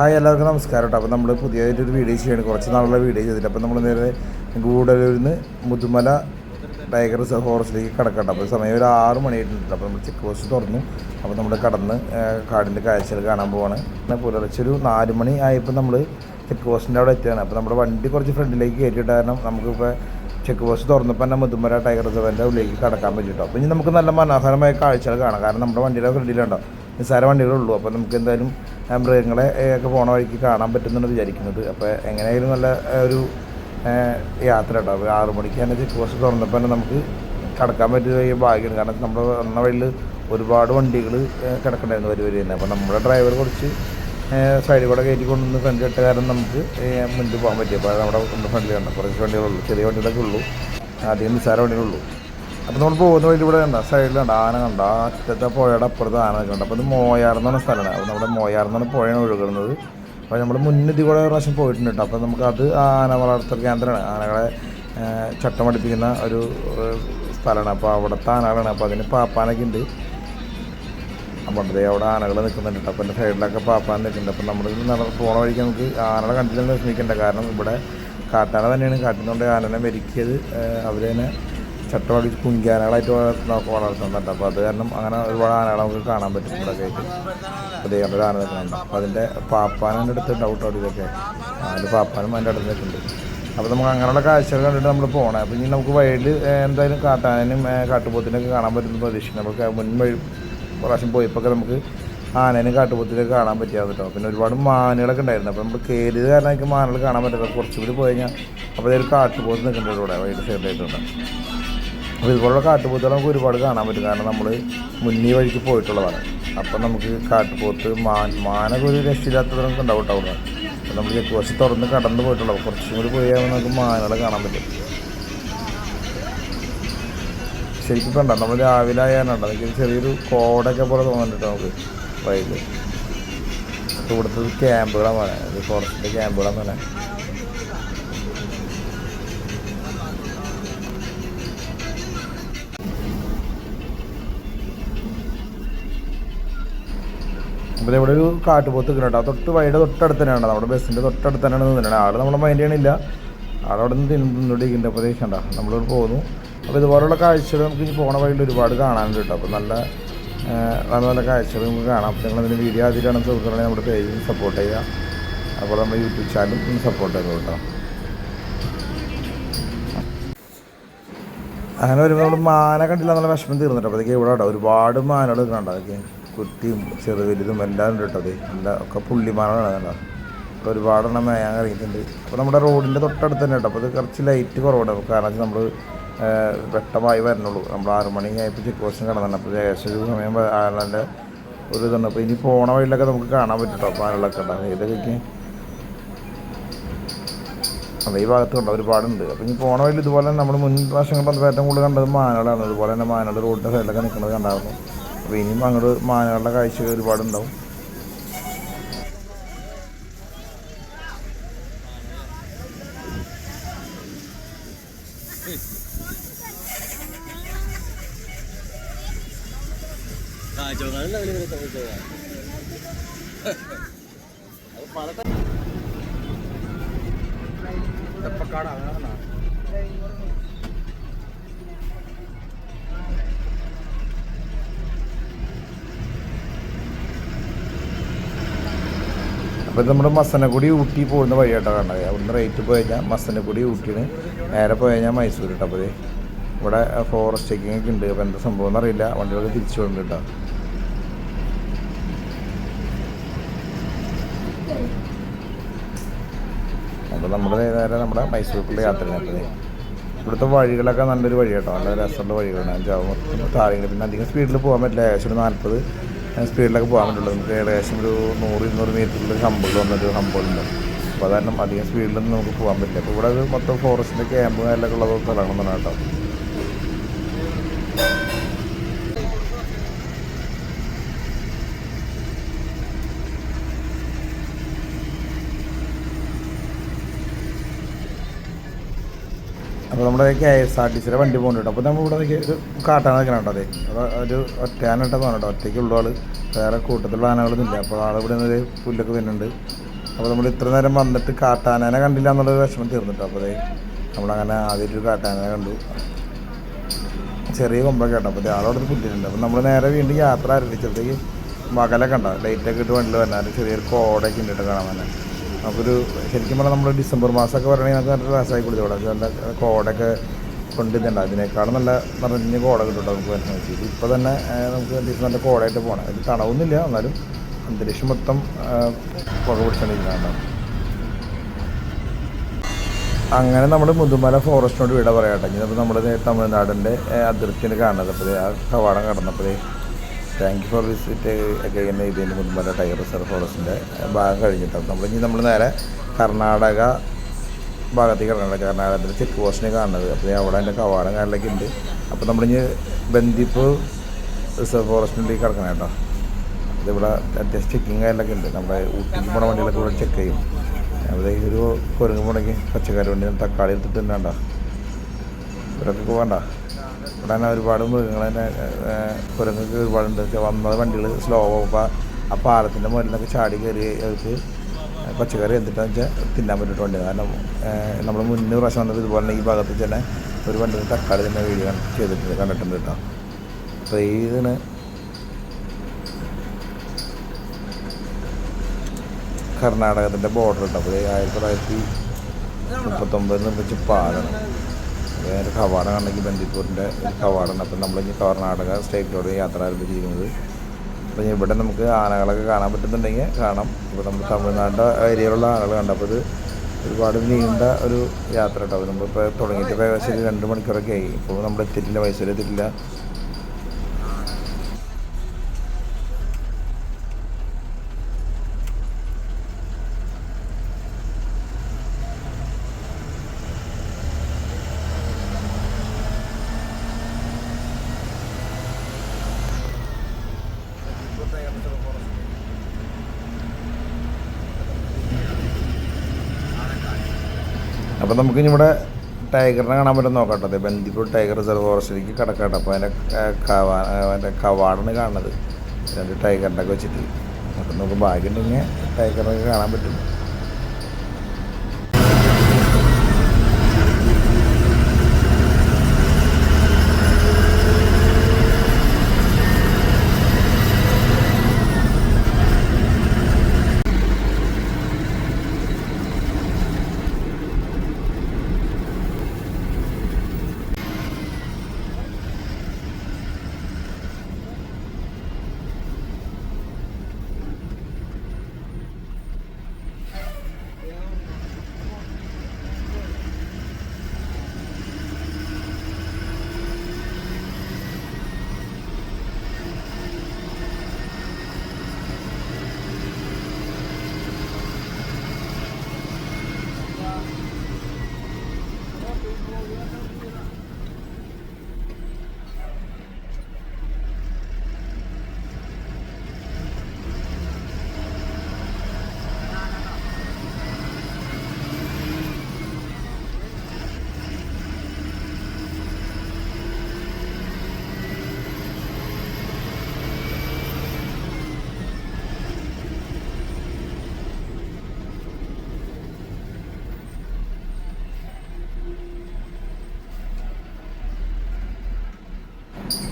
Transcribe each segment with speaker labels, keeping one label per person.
Speaker 1: Hi എല്ലാവർക്കും നമസ്കാരം കേട്ടോ. അപ്പോൾ നമ്മൾ പുതിയതായിട്ടൊരു വീഡിയോ ചെയ്യാണ്. കുറച്ച് നാളുള്ള വീഡിയോ ചെയ്തിട്ട് അപ്പോൾ നമ്മൾ നേരെ ഗൂഡലൂരിൽ നിന്ന് മുതുമല ടൈഗർ ഫോറസ്റ്റിലേക്ക് കിടക്കട്ടെ. അപ്പോൾ സമയം ഒരു ആറ് മണിയായിട്ടുണ്ട്. അപ്പോൾ നമ്മൾ ചെക്ക് പോസ്റ്റ് തുറന്നു. അപ്പോൾ നമ്മൾ കടന്ന് കാടിന്റെ കാഴ്ചകൾ കാണാൻ പോവാണ്. പുലർച്ചെ ഒരു നാല് മണി ആയപ്പോൾ നമ്മൾ ചെക്ക് പോസ്റ്റിന്റെ അവിടെ എത്തുകയാണ്. അപ്പോൾ നമ്മുടെ വണ്ടി കുറച്ച് ഫ്രണ്ടിലേക്ക് കയറ്റിയിട്ട് കാരണം നമുക്കിപ്പോൾ ചെക്ക് പോസ്റ്റ് തുറന്നപ്പോൾ തന്നെ മുതുമല ടൈഗർ റിസർവിന്റെ ഉള്ളിലേക്ക് കടക്കാൻ പറ്റിയിട്ടോ. അപ്പോൾ ഇനി നമുക്ക് നല്ല മനോഹരമായ കാഴ്ചകൾ കാണാം. കാരണം നമ്മുടെ വണ്ടിയുടെ ഫ്രണ്ടിലുണ്ടോ? നിസ്സാര വണ്ടികളുള്ളൂ അപ്പോൾ നമുക്ക് എന്തായാലും മൃഗങ്ങളെ ഒക്കെ പോണ വഴിക്ക് കാണാൻ പറ്റുമെന്നാണ് വിചാരിക്കുന്നത്. അപ്പോൾ എങ്ങനെയായാലും നല്ല ഒരു യാത്ര കേട്ടോ അപ്പോൾ ആറു മണിക്ക് തന്നെ ചെക്ക് പോസ്റ്റ് തുറന്നപ്പോൾ തന്നെ നമുക്ക് കിടക്കാൻ പറ്റിയ ഭാഗ്യമാണ്. കാരണം നമ്മൾ വന്ന വഴിയിൽ ഒരുപാട് വണ്ടികൾ കിടക്കണ്ടായിരുന്നു വരി വരി തന്നെ. അപ്പോൾ നമ്മുടെ ഡ്രൈവർ കുറച്ച് സൈഡിൽ കൂടെ കയറ്റി കൊണ്ടുവന്ന് ഫ്രണ്ട് ഇട്ട കാരണം നമുക്ക് മുന്നിൽ പോകാൻ പറ്റി. അപ്പോൾ നമ്മുടെ ഫ്രണ്ടിൽ കണ്ട. കുറച്ച് വണ്ടികളുള്ളൂ ചെറിയ വണ്ടികളൊക്കെ ഉള്ളൂ. അധികം നിസ്സാര വണ്ടികളുള്ളൂ അപ്പോൾ നമ്മൾ പോകുന്ന വഴി ഇവിടെ കണ്ട? സൈഡിലുണ്ട് ആന കണ്ട? ആ അറ്റത്തെ പുഴയുടെ അപ്പുറത്ത് ആന നിൽക്കുന്നുണ്ട് അപ്പോൾ ഇത് മോയാർന്നാണ് സ്ഥലമാണ്. അപ്പോൾ നമ്മുടെ മോയാർന്നാണ് പുഴയാണ് ഒഴുകുന്നത്. അപ്പോൾ നമ്മൾ മുന്നിൽ കൂടെ ഒരു പ്രാവശ്യം പോയിട്ടുണ്ട് കേട്ടോ. അപ്പോൾ അത് ആന വളർത്തൽ കേന്ദ്രമാണ്. ആനകളെ ചട്ടം പഠിപ്പിക്കുന്ന ഒരു സ്ഥലമാണ്. അപ്പോൾ അവിടുത്തെ ആനകളാണ്. അപ്പോൾ അതിന് പാപ്പാനൊക്കെ ഉണ്ട്. അതേ അവിടെ ആനകൾ നിൽക്കുന്നുണ്ട് അപ്പോൾ എന്റെ സൈഡിലൊക്കെ പാപ്പാൻ നിൽക്കുന്നുണ്ട്. അപ്പോൾ നമ്മൾ പോണ വഴിക്ക് നമുക്ക് ആനകളെ കണ്ടില്ലെന്ന് വിഷമിക്കേണ്ട. കാരണം ഇവിടെ കാട്ടാന തന്നെയാണ്. കാട്ടിനുകൊണ്ട് ആനനെ മെരുക്കിയത് അവർ തന്നെ ചട്ടം കുഞ്ഞി കുങ്കിയാനകളായിട്ട് വളർത്തുന്ന വളർത്തുന്നുണ്ട്. അപ്പോൾ അത് കാരണം അങ്ങനെ ഒരുപാട് ആനകളെ നമുക്ക് കാണാൻ പറ്റും ഇവിടെ ദേ അവിടെ ഒരു ആന നിൽക്കുന്നുണ്ട്. അപ്പോൾ അതിന്റെ പാപ്പാനെ അടുത്ത് ഡൗട്ട് അവിടെ ഇതൊക്കെ. അതിന്റെ പാപ്പാനും അതിന്റെ അടുത്ത് നിൽക്കുന്നുണ്ട് അപ്പോൾ നമുക്ക് അങ്ങനെയുള്ള കാഴ്ചകൾ കണ്ടിട്ട് നമ്മൾ പോകണം അപ്പോൾ ഇനി നമുക്ക് വഴിയിൽ എന്തായാലും കാട്ടാനും കാട്ടുപോത്തിനൊക്കെ കാണാൻ പറ്റുന്ന പ്രതീക്ഷിക്കണം നമുക്ക് മുൻ വഴി പ്രാവശ്യം പോയപ്പോൾ നമുക്ക് ആനേനും കാട്ടുപോത്തിനൊക്കെ കാണാൻ പറ്റിയാൽ കേട്ടോ. പിന്നെ ഒരുപാട് മാനുകളൊക്കെ ഉണ്ടായിരുന്നു. അപ്പോൾ നമ്മൾ കയറിയത് കാരണം എനിക്ക് മാനുകൾ കാണാൻ പറ്റില്ല. കുറച്ചുകൂടി പോയി കഴിഞ്ഞാൽ അപ്പോൾ ഒരു കാട്ടുപോത്ത് നിൽക്കുന്നുണ്ട് ഇവിടെ വൈകിട്ട് സൈഡിലായിട്ടുണ്ട്. അപ്പോൾ ഇതുപോലുള്ള കാട്ടുപോത്തുകൾ നമുക്ക് ഒരുപാട് കാണാൻ പറ്റും. കാരണം നമ്മൾ മുന്നേ വഴിക്ക് പോയിട്ടുള്ളതാണ്. അപ്പം നമുക്ക് കാട്ടുപോത്ത് മാൻ മാനൊക്കെ ഒരു രക്ഷയില്ലാത്തത് നമുക്ക് ഉണ്ടാവും കേട്ടോ അപ്പോൾ നമ്മൾ ചെക്ക് പോസ്റ്റ് തുറന്ന് കടന്ന് പോയിട്ടുള്ളൂ. കുറച്ചും കൂടി പോയാൽ നമുക്ക് മാനുകളെ കാണാൻ പറ്റും. ശരിക്കും കണ്ട നമ്മൾ രാവിലെ ആയാലുണ്ട് അതൊക്കെ ചെറിയൊരു കോടൊക്കെ പോലെ തോന്നുന്നുണ്ട് നമുക്ക് അപ്പോൾ ഇവിടുത്തെ ക്യാമ്പുകളാണ് ഫോറസ്റ്റിന്റെ ക്യാമ്പുകളാണ് അപ്പോൾ ഇവിടെ ഒരു കാട്ടുപോത്ത് ആ തൊട്ട് വഴിയുടെ തൊട്ടടുത്ത് തന്നെയാണ് നമ്മുടെ ബസ്സിന്റെ തൊട്ടടുത്ത് തന്നെയാണ് നിന്നിട്ടുണ്ട് ആൾ നമ്മുടെ മൈൻഡ് ചെയ്യണില്ല ആളവിടെ നിന്ന് തിന്നുകൊണ്ടിരിക്കുന്നുണ്ട് അപ്പോൾ ദേഷ്യണ്ട നമ്മളിവിടെ പോകുന്നു. അപ്പോൾ ഇതുപോലുള്ള കാഴ്ചകൾ നമുക്ക് ഇനി പോണ വഴിയിൽ ഒരുപാട് കാണാനുണ്ട് കേട്ടോ. അപ്പോൾ നല്ല നല്ല നല്ല കാഴ്ചകൾ നമുക്ക് കാണാം. അപ്പോൾ നിങ്ങളതിന് വീഡിയോ ആദ്യമാണ് സുഹൃത്തുക്കളെ നമ്മുടെ പേജിൽ സപ്പോർട്ട് ചെയ്യുക. അപ്പോൾ നമ്മുടെ യൂട്യൂബ് ചാനലും സപ്പോർട്ട് ചെയ്തു കേട്ടോ. അങ്ങനെ വരുമ്പോൾ നമ്മൾ മാന കണ്ടില്ല എന്നുള്ള വിഷമം തീർന്നിട്ട് അപ്പോഴത്തേക്ക് ഇവിടെ ഒരുപാട് മാനകൾ കണ്ടോ അതൊക്കെ. കുട്ടിയും ചെറു വലുതും എല്ലാം ഉണ്ട് കേട്ടോ അത് എല്ലാ ഒക്കെ പുള്ളിമാരാണ് അപ്പോൾ ഒരുപാടെണ്ണം മേയാൻ ഇറങ്ങിയിട്ടുണ്ട്. അപ്പോൾ നമ്മുടെ റോഡിന്റെ തൊട്ടടുത്ത് തന്നെ കേട്ടോ. അപ്പോൾ ഇത് കുറച്ച് ലൈറ്റ് കുറവുണ്ട് കാരണം നമ്മൾ വെട്ടമായി വരണുള്ളൂ. നമ്മൾ ആറ് മണി ആയപ്പോൾ ചെക്ക് പോസ്റ്റും കിടന്നുണ്ട് അപ്പോൾ ഏകദേശം ഒരു സമയം ആനന്റെ ഒരു ഇതുണ്ട്. അപ്പോൾ ഇനി പോണ വഴിയിലൊക്കെ നമുക്ക് കാണാൻ പറ്റും കേട്ടോ. ആനകളൊക്കെ ഉണ്ടാകും ഏതൊക്കെ അത് ഈ ഭാഗത്ത് കണ്ടോ? ഒരുപാടുണ്ട്. അപ്പോൾ ഇനി പോണ വഴിയിൽ ഇതുപോലെ നമ്മൾ മുൻ പ്രാവശ്യം കണ്ടത് ഏറ്റവും കൂടുതൽ കണ്ടത് മാനകളാണ് അതുപോലെ തന്നെ മാനകൾ റോഡിന്റെ സൈഡിലൊക്കെ നിൽക്കുന്നത് കണ്ടായിരുന്നു. അപ്പോൾ ഇനിയും അങ്ങോട്ട് മാനകളുടെ കാഴ്ചകൾ ഒരുപാടുണ്ടാവും.
Speaker 2: കാഴ്ചകളാണ് അവർ
Speaker 1: അപ്പോൾ നമ്മൾ മസനഗുടി ഊട്ടി പോകുന്ന വഴിയായിട്ടാണ് കണ്ടത്. അവിടുന്ന് റേറ്റ് പോയി കഴിഞ്ഞാൽ മസനഗുടി ഊട്ടിന് നേരെ പോയി കഴിഞ്ഞാൽ മൈസൂർ കേട്ടോ അപ്പോൾ ഇവിടെ ഫോറസ്റ്റ് ചെക്കിംഗ് ഒക്കെ ഉണ്ട്. അപ്പോൾ എന്താ സംഭവം എന്നറിയില്ല. വണ്ടികളൊക്കെ തിരിച്ചു കൊണ്ട് കേട്ടോ അപ്പോൾ നമ്മുടെ നേരെ നമ്മുടെ മൈസൂർക്കുള്ള യാത്ര ദേ. ഇവിടുത്തെ വഴികളൊക്കെ നല്ലൊരു വഴി കേട്ടോ നല്ല രസമുള്ള വഴികളാണ്. മൊത്തം താഴെ പിന്നെ അധികം സ്പീഡിൽ പോകാൻ പറ്റില്ല. ഏകദേശം ഒരു നാൽപ്പത് സ്പീഡിലൊക്കെ പോകാൻ പറ്റുള്ളൂ. നമുക്ക് ഏകദേശം ഒരു നൂറ് ഇരുന്നൂറ് മീറ്ററിൽ ഹമ്പിൾ വന്നൊരു ഹമ്പിളുണ്ട് അപ്പോൾ അത് കാരണം അധികം സ്പീഡിലൊന്നും നമുക്ക് പോകാൻ പറ്റില്ല. അപ്പോൾ ഇവിടെ ഒരു മൊത്തം ഫോറസ്റ്റിന്റെ ക്യാമ്പ് കാര്യങ്ങളൊക്കെ ഉള്ള സ്ഥലങ്ങളൊന്നും കേട്ടോ. അപ്പോൾ നമ്മുടെ കെ എസ് ആർ ടി സിയുടെ വണ്ടി പോകുന്നുണ്ട് അപ്പോൾ നമ്മൾ ഇവിടെ ഒരു കാട്ടാൻ നിൽക്കണം അതെ അപ്പോൾ ഒരു ഒറ്റയാനിട്ട് ഒറ്റയ്ക്ക് ഒറ്റയ്ക്കുള്ള ആൾ വേറെ കൂട്ടത്തിലുള്ള ആനകളൊന്നും ഇല്ല അപ്പോൾ ആൾ ഇവിടെ നിന്ന് പുല്ലൊക്കെ വരുന്നുണ്ട്. അപ്പോൾ നമ്മൾ ഇത്ര നേരം വന്നിട്ട് കാട്ടാനനെ കണ്ടില്ല എന്നുള്ളൊരു വിഷമം തീർന്നിട്ടോ അപ്പോൾ അതെ നമ്മളങ്ങനെ ഒരു കാട്ടാനനെ കണ്ടു. ചെറിയ കൊമ്പൊക്കെ കേട്ടോ. അപ്പോൾ ആളോട് പുല്ലിട്ടുണ്ട്. അപ്പോൾ നമ്മൾ നേരെ വീണ്ടും യാത്ര ആരംഭിച്ചപ്പോഴത്തേക്ക് മകലൊക്കെ ഉണ്ടാവും ലൈറ്റൊക്കെ ഇട്ട് വണ്ടിയിൽ വന്നാൽ ചെറിയൊരു കോടൊക്കെ ഉണ്ട് കേട്ടോ കാണാൻ തന്നെ നമുക്കൊരു ശരിക്കും പറഞ്ഞാൽ നമ്മൾ ഡിസംബർ മാസമൊക്കെ പറയുകയാണെങ്കിൽ നമുക്ക് നല്ല രസമായി കൊടുത്തു നല്ല കോടൊക്കെ കൊണ്ടിട്ടുണ്ട് അതിനേക്കാളും നല്ല നിറഞ്ഞ കോട കിട്ടും നമുക്ക് വരുന്ന വെച്ചിട്ട് ഇപ്പോൾ തന്നെ നമുക്ക് അത്യാവശ്യം നല്ല കോടയായിട്ട് പോകണം ഇത് തണവൊന്നുമില്ല എന്നാലും അന്തരീക്ഷം മൊത്തം പുക പിടിച്ചോണ്ടിരിക്കുന്നുണ്ടാവും അങ്ങനെ നമ്മൾ മുതുമല ഫോറസ്റ്റിനോട് വിട പറയാട്ടെ അപ്പോൾ നമ്മൾ തമിഴ്നാടിന്റെ അതിർത്തിയാണ് കാണുന്നത്. അപ്പോൾ ആ കവാടം കടന്നപ്പോൾ താങ്ക് യു ഫോർ വിസിറ്റ് ഒക്കെ അഗൈൻ ഇതിന്റെ മുതുമല ടൈഗർ റിസർവ് ഫോറസ്റ്റിന്റെ ഭാഗം കഴിഞ്ഞിട്ടാണ് നമ്മൾ ഇനി നമ്മൾ നേരെ കർണാടക ഭാഗത്തേക്ക് കർണാടക കർണാടകത്തിന്റെ ചെക്ക് പോസ്റ്റിനെ കാണുന്നത് അപ്പോൾ അവിടെ എന്റെ കവാടം കാര്യങ്ങളൊക്കെ ഉണ്ട്. അപ്പോൾ നമ്മളിനി ബന്ദിപ്പ് റിസർവ് ഫോറസ്റ്റിന്റെ കിടക്കണം കേട്ടോ. ഇതിവിടെ അത്യാവശ്യം ചെക്കിങ് കാര്യങ്ങളൊക്കെ ഉണ്ട്. നമ്മുടെ ഊട്ടിക്ക് പോണ വണ്ടികളൊക്കെ ഇവിടെ ചെക്ക് ചെയ്യും. അവിടെ ഒരു കുരങ്ങ് പോണെങ്കിൽ പച്ചക്കറി വണ്ടി തക്കാളി എടുത്തിട്ട് തന്നെ വേണ്ട. ഇവരൊക്കെ പോകണ്ട തന്നെ ഒരുപാട് മൃഗങ്ങൾ തന്നെ കുരങ്ങൾക്ക് ഒരുപാടുണ്ട് വന്നത് വന്ന വണ്ടികൾ സ്ലോ അപ്പോൾ ആ പാലത്തിന്റെ മുകളിലൊക്കെ ചാടി കയറി അവർക്ക് പച്ചക്കറി എന്തിട്ടാന്ന് വെച്ചാൽ തിന്നാൻ പറ്റിയിട്ടുണ്ട് കാരണം നമ്മൾ മുന്നേ പ്രാവശ്യം വന്നത് ഇതുപോലെ തന്നെ ഈ ഭാഗത്ത് തന്നെ ഒരു വണ്ടി തക്കാളി തന്നെ വീഡിയോ ചെയ്തിട്ടുണ്ട് കണ്ടിട്ടുണ്ട് കേട്ടോ. അപ്പോൾ ഈ ഇതിന് കർണാടകത്തിന്റെ ബോർഡർ ഉണ്ട്. അപ്പോൾ ആയിരത്തി തൊള്ളായിരത്തി മുപ്പത്തൊമ്പതിൽ നിർമ്മിച്ച പാലാണ്. വേറെ കവാടം കണ്ടെങ്കിൽ ബന്ദിപ്പൂരിന്റെ ഒരു കവാടമാണ്. അപ്പം നമ്മൾ ഇനി കർണാടക സ്റ്റേറ്റിലോട് യാത്ര ആരംഭിച്ചിരിക്കുന്നത്. അപ്പം ഇവിടെ നമുക്ക് ആനകളൊക്കെ കാണാൻ പറ്റുന്നുണ്ടെങ്കിൽ കാണാം. ഇപ്പോൾ നമ്മൾ തമിഴ്നാട് ഏരിയയിലുള്ള ആനകൾ കണ്ടപ്പോൾ ഇത് ഒരുപാട് നീണ്ട ഒരു യാത്ര കേട്ടോ. നമ്മളിപ്പോൾ തുടങ്ങിയിട്ട് ഏകദേശം ഒരു രണ്ട് മണിക്കൂറൊക്കെ ആയി. ഇപ്പോൾ നമ്മൾ എത്തിയിട്ടില്ല മൈസൂർ എത്തിയിട്ടില്ല. അപ്പോൾ നമുക്ക് ഇവിടെ ടൈഗറിനെ കാണാൻ പറ്റും നോക്കട്ടെ ബന്ദിപ്പൂർ ടൈഗർ റിസർവ് ഫോറസ്റ്റിലേക്ക് കിടക്കട്ടെ അപ്പോൾ അതിന്റെ കവാ അതിന്റെ കവാടാണ് കാണുന്നത്. രണ്ട് ടൈഗറിന്റെ ഒക്കെ വെച്ചിട്ട്. അപ്പം നമുക്ക് ഭാഗ്യമുണ്ടെങ്കിൽ ടൈഗറിനൊക്കെ കാണാൻ പറ്റും.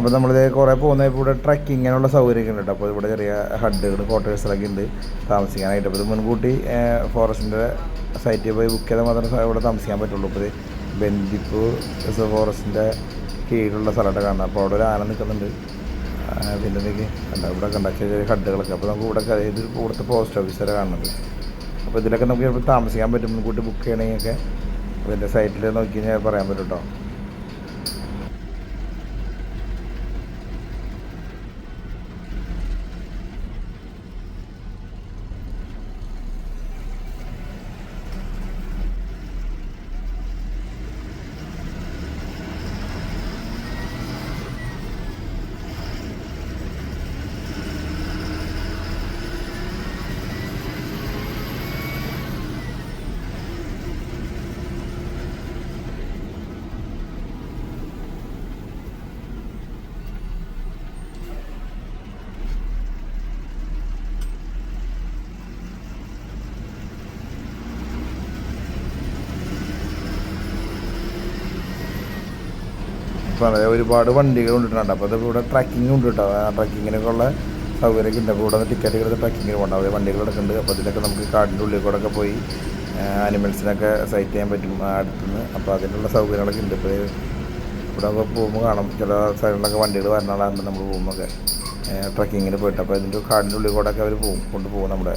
Speaker 1: അപ്പോൾ നമ്മളിത് കുറേ പോകുന്ന ഇപ്പോൾ ഇവിടെ ട്രക്കിങ്ങിനുള്ള സൗകര്യമൊക്കെ ഉണ്ട് അപ്പോൾ ഇവിടെ ചെറിയ ഹഡുകൾ ക്വാർട്ടേഴ്സിലൊക്കെ ഉണ്ട് താമസിക്കാനായിട്ട്. അപ്പോൾ ഇത് മുൻകൂട്ടി ഫോറസ്റ്റിന്റെ സൈറ്റിൽ പോയി ബുക്ക് ചെയ്താൽ മാത്രമേ ഇവിടെ താമസിക്കാൻ പറ്റുള്ളൂ. ഇപ്പോൾ ഇത് ബന്ദിപ്പൂർ ഫോറസ്റ്റിന്റെ കീഴിലുള്ള സ്ഥലമൊക്കെ കാണുന്നത്. അപ്പോൾ അവിടെ ഒരു ആന നിൽക്കുന്നുണ്ട്. പിന്നെ എന്തൊക്കെ ഇവിടെ കണ്ട? ചെറിയ ഹഡുകളൊക്കെ. അപ്പോൾ നമുക്ക് ഇവിടെ ഇത് ഇവിടുത്തെ പോസ്റ്റ് ഓഫീസറെ കാണുന്നത് അപ്പോൾ ഇതിലൊക്കെ നമുക്ക് ചിലപ്പോൾ താമസിക്കാൻ പറ്റും. മുൻകൂട്ടി ബുക്ക് ചെയ്യണമെങ്കിൽ അപ്പോൾ ഇതിന്റെ സൈറ്റിൽ നോക്കി കഴിഞ്ഞാൽ പറയാൻ പറ്റും കേട്ടോ. അതായത് ഒരുപാട് വണ്ടികൾ കൊണ്ടിട്ടുണ്ട്. അപ്പോൾ അത് ഇവിടെ ട്രക്കിംഗ് ഉണ്ട് കേട്ടോ. ആ ട്രക്കിങ്ങിനൊക്കെ ഉള്ള സൗകര്യമൊക്കെ ഉണ്ട്. അപ്പോൾ ഇവിടെ ടിക്കറ്റ് എടുത്ത് ട്രക്കിങ്ങിന് പോകണം അവിടെ വണ്ടികൾ കിടക്കുന്നുണ്ട്. അപ്പോൾ അതിനൊക്കെ നമുക്ക് കാടിന്റെ ഉള്ളിൽ കൂടെ ഒക്കെ പോയി ആനിമൽസിനൊക്കെ സൈറ്റ് ചെയ്യാൻ പറ്റും അടുത്തുനിന്ന്. അപ്പോൾ അതിനുള്ള സൗകര്യങ്ങളൊക്കെ ഉണ്ട്. ഇപ്പോൾ ഇവിടെ പോകുമ്പോൾ കാണും. ചില സ്ഥലങ്ങളിലൊക്കെ വണ്ടികൾ വരണതാണ് നമ്മൾ പോകുമ്പോൾ ട്രക്കിങ്ങിന് പോയിട്ട്. അപ്പോൾ ഇതിന്റെ കാടിന്റെ ഉള്ളിൽ കൂടെ ഒക്കെ അവർ പോകും കൊണ്ടുപോകും നമ്മുടെ.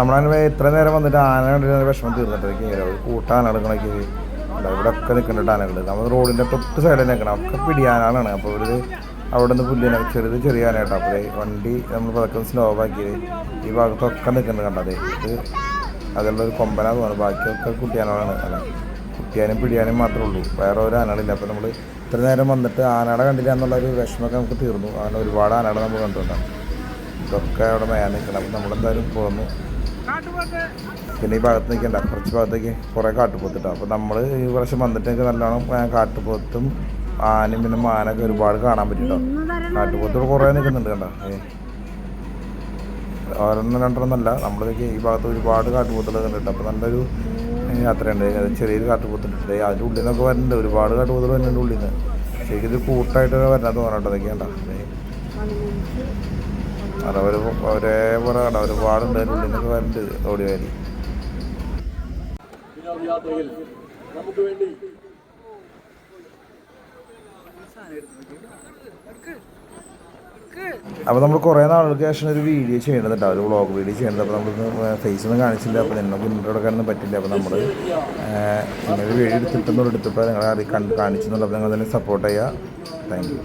Speaker 1: നമ്മളങ്ങനെ ഇത്ര നേരം വന്നിട്ട് ആന കണ്ടിട്ട് വിഷമം തീർന്നിട്ടൊക്കെ കൂട്ടാനാണ് കൂട്ടാന എടുക്കണൊക്കെ ഇവിടെ ഒക്കെ നിൽക്കുന്നുണ്ട് ആനകൾ നമ്മൾ റോഡിന്റെ തൊട്ട് സൈഡിൽ നിൽക്കണം. ഒക്കെ പിടിയാനാണ്. അപ്പോൾ ഒരു അവിടെ നിന്ന് പുല്ലിനെ ചെറുത് ചെറിയ ആന അപ്പോൾ വണ്ടി നമ്മൾ പതക്കം സ്ലോ ആക്കിയത് ഈ ഭാഗത്തൊക്കെ നിൽക്കുന്നത് കണ്ടത് ഇത് അതിലുള്ള ഒരു കൊമ്പനാ തോന്നുന്നത് ബാക്കിയൊക്കെ കുട്ടിയാനകളാണ്. അല്ല കുട്ടിയാനും പിടിയാനും മാത്രമേ ഉള്ളൂ. വേറെ ഒരു ആനകളില്ല. അപ്പോൾ നമ്മൾ ഇത്ര നേരം വന്നിട്ട് ആനയുടെ കണ്ടില്ല എന്നുള്ളൊരു വിഷമമൊക്കെ നമുക്ക് തീർന്നു. അങ്ങനെ ഒരുപാട് ആനകളെ നമ്മൾ കണ്ടുകൊണ്ടാണ് ഇതൊക്കെ അവിടെ മേയാൻ നിൽക്കണം. അപ്പോൾ നമ്മളെന്തായാലും പോന്നു പിന്നെ ഈ ഭാഗത്ത് നിൽക്കണ്ട. കുറച്ച് ഭാഗത്തേക്ക് കുറേ കാട്ടുപോത്തിട്ടോ അപ്പോൾ നമ്മൾ ഈ പ്രാവശ്യം വന്നിട്ട് എനിക്ക് നല്ലോണം കാട്ടുപോത്തും ആനയും പിന്നെ മാനൊക്കെ ഒരുപാട് കാണാൻ പറ്റിട്ടോ കാട്ടുപോത്തുകൾ കുറേ നിൽക്കുന്നുണ്ട് കണ്ട? ഏ. ഒരെണ്ണം രണ്ടെണ്ണമല്ല നമ്മളിതൊക്കെ ഈ ഭാഗത്ത് ഒരുപാട് കാട്ടുപോത്തുകൾ കണ്ടിട്ട് അപ്പോൾ നല്ലൊരു യാത്രയുണ്ട്. ചെറിയൊരു കാട്ടുപോത്തുണ്ട്. അതിന്റെ ഉള്ളിൽ നിന്നൊക്കെ വരുന്നുണ്ട്. ഒരുപാട് കാട്ടുപോത്തുകൾ വരുന്നുണ്ട് ഉള്ളിൽ നിന്ന്. ശരിക്കും കൂട്ടായിട്ട് വരണത് തോന്നട്ടോ ഇതൊക്കെ കണ്ട? ഒരേപോലെ കണ്ട? ഒരുപാടുണ്ട്. അതിന്റെ ഉള്ളിൽ നിന്നൊക്കെ വരുന്നുണ്ട് ഓടി വാരി.
Speaker 2: വിനോദയാത്രയിൽ നമുക്ക് വേണ്ടി
Speaker 1: അപ്പോൾ നമ്മൾ കുറേ നാളുകൾക്ക് ശേഷം ഒരു വീഡിയോ ചെയ്യേണ്ടതുണ്ട് ഒരു വ്ളോഗ് വീഡിയോ ചെയ്യേണ്ടത് അപ്പോൾ നമ്മൾ ഫേസ് ഒന്നും കാണിച്ചില്ല. അപ്പോൾ നിങ്ങൾക്ക് കൊടുക്കാനൊന്നും പറ്റില്ല. അപ്പോൾ നമ്മൾ ഒരു വീഡിയോ എടുത്തിട്ടൊന്നും എടുത്തപ്പോൾ നിങ്ങളെ അറി കണ്ട് കാണിച്ചെന്നുള്ളപ്പോൾ നിങ്ങൾ തന്നെ സപ്പോർട്ട് ചെയ്യുക താങ്ക് യു